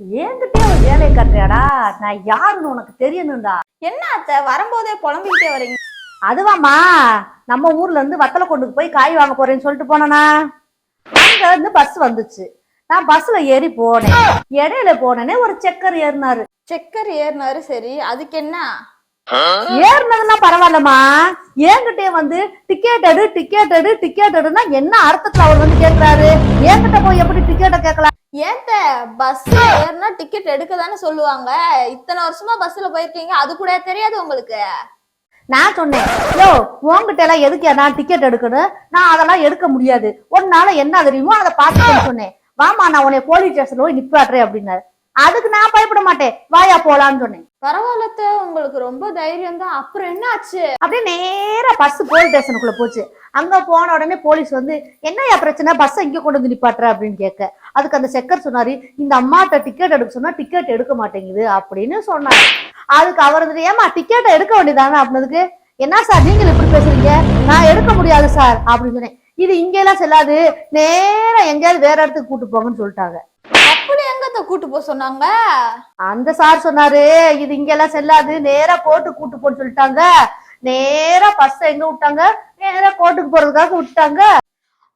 என்கிட்டயே ஒரு வேலையை கட்டுறியாடா? நான் யாருன்னு உனக்கு தெரியணும்டா. என்ன அத்தை? வரும்போதே புலம்பிக்கிட்டே வரீங்க. அதுவாம்மா நம்ம ஊர்ல இருந்து வத்தலை கொண்டு போய் காய் வாங்க போறேன்னு சொல்லிட்டு போனேனா? அங்க இருந்து பஸ் வந்துச்சு. நான் பஸ்ல ஏறி போனேன். இடையில போனேனே ஒரு செக்கர் ஏறினாரு. செக்கர் ஏறினாரு சரி. அதுக்கு என்ன? ஏறினதுன்னா பரவாயில்லம்மா. என்கிட்டயே வந்து டிக்கெட் எடு டிக்கெட் எடு டிக்கெட் எடுனா என்ன அர்த்தத்துல அவர் வந்து கேக்குறாரு? என்கிட்ட போய் எப்படி டிக்கெட்டை கேட்கலாம்? ஏத்த பஸ் ஏறினா டிக்கெட் எடுக்க தானே சொல்லுவாங்க? இத்தனை வருஷமா பஸ்ல போயிருக்கீங்க அது கூட தெரியாது உங்களுக்கு. நான் சொன்னேன் யோ உன்கிட்ட எல்லாம் எதுக்கு நான் டிக்கெட் எடுக்கணும்? நான் அதெல்லாம் எடுக்க முடியாது. உன்னால என்ன தெரியுமோ அதை பார்த்து சொன்னேன். வாமா நான் உன்னை போலீஸ் ஸ்டேஷன்ல போய் நிப்பாட்டுறேன் அப்படின்னாரு. அதுக்கு நான் பயப்பட மாட்டேன். வாயா போலான்னு சொன்னேன். பரவாயில்லத்த உங்களுக்கு ரொம்ப தைரியம் தான் அப்புறம் என்ன ஆச்சு அப்படியே நேரா பஸ் போலீஸ் ஸ்டேஷனுக்குள்ள போச்சு. அங்க போன உடனே போலீஸ் வந்து என்னய்யா பிரச்சனை? பஸ் இங்க கொண்டு வந்து நிப்பாட்டுற? அப்படின்னு கேட்க. அதுக்கு அந்த செக்கர் சொன்னாரு இந்த அம்மாட்ட டிக்கெட் எடுக்க சொன்னா டிக்கெட் எடுக்க மாட்டேங்குது அப்படின்னு சொன்னாரு. அதுக்கு அவர் வந்துட்டு ஏமா டிக்கெட்டை எடுக்க வேண்டியதானே? அப்படின்னதுக்கு என்ன சார் நீங்கள் இப்படி பேசுறீங்க? நான் எடுக்க முடியாது சார் அப்படின்னு சொன்னேன். இது இங்க எல்லாம் செல்லாது. நேரா எங்கேயாவது வேற இடத்துக்கு கூட்டு போங்கன்னு சொல்லிட்டாங்க. அப்படி எங்கத்த கூட்டு போக சொன்னாங்க? அந்த சார் சொன்னாரு இது இங்க எல்லாம் செல்லாது நேரா கோர்ட்டு கூட்டு போன்னு சொல்லிட்டாங்க. நேரா பஸ் எங்க விட்டாங்க? நேரா கோர்ட்டுக்கு போறதுக்காக விட்டாங்க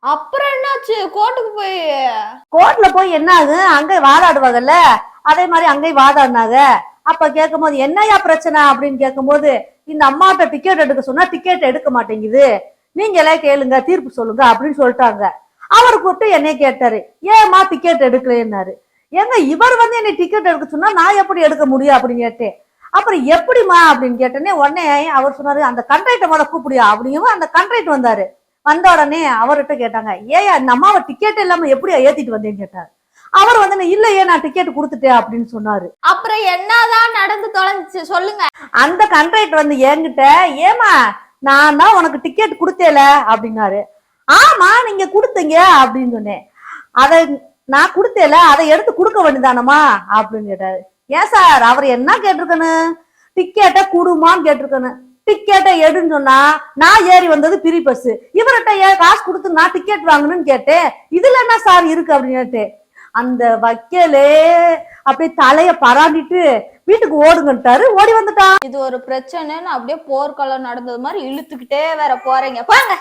அப்புறம் என்னாச்சு? கோர்ட்டுக்கு போய் கோர்ட்ல போய் என்ன ஆகு அங்க வாதாடுவாங்கல்ல? அதே மாதிரி அங்கேயும் வாதாடினாங்க. அப்ப கேட்கும்போது என்னய்யா பிரச்சனை? அப்படின்னு கேட்கும்போது இந்த அம்மாட்ட டிக்கெட் எடுக்க சொன்னா டிக்கெட் எடுக்க மாட்டேங்குது. நீங்களே கேளுங்க தீர்ப்பு சொல்லுங்க அப்படின்னு சொல்லிட்டாங்க. அவர் கூப்பிட்டு என்னைய கேட்டாரு. ஏம்மா டிக்கெட் எடுக்கலன்னாரு. ஏங்க இவர் வந்து என்னை டிக்கெட் எடுக்க சொன்னா நான் எப்படி எடுக்க முடியும் அப்படின்னு கேட்டேன். அப்புறம் எப்படிம்மா அப்படின்னு கேட்டோன்னே உடனே அவர் சொன்னாரு அந்த கண்ட்ரைட்டை முத கூப்பிடியா அப்படிங்கவும் அந்த கண்ட்ரைட் வந்தாரு. வந்த உடனே அவர்கிட்ட கேட்டாங்க ஏயா இந்த அம்மாவை டிக்கெட் இல்லாம எப்படி ஏத்திட்டு வந்தேன்னு கேட்டாரு. அவர் வந்து இல்லையே நான் டிக்கெட் கொடுத்துட்டேன் அப்படின்னு சொன்னாரு. அப்புறம் என்னதான் நடந்து தொலைஞ்சிச்சு சொல்லுங்க. அந்த கண்ட்ரைட் வந்து என்கிட்ட ஏமா நான் தான் உனக்கு டிக்கெட் கொடுத்தேல அப்படின்னாரு. ஆமா நீங்க கொடுத்தீங்க அப்படின்னு சொன்னேன். அதை நான் கொடுத்தேல அதை எடுத்து கொடுக்க வேண்டியதானமா அப்படின்னு கேட்டாரு. ஏன் சார்? அவர் என்ன கேட்டிருக்கனு டிக்கெட்டை குடுமான்னு கேட்டிருக்கனு டிக்கெட்டை எடுன்னு சொன்னா நான் ஏறி வந்தது பிரி பஸ் இவர்கிட்ட ஏன் காசு கொடுத்து நான் டிக்கெட் வாங்கணும்னு கேட்டேன்? இதுல என்ன சார் இருக்கு அப்படின்னு கேட்டேன். அந்த வக்கலே அப்படியே தலைய பராண்டிட்டு வீட்டுக்கு ஓடுங்கன்ட்டாரு. ஓடி வந்துட்டான். இது ஒரு பிரச்சனைன்னு அப்படியே போர்க்களம் நடந்தது மாதிரி இழுத்துக்கிட்டே வேற போறீங்க. பாங்க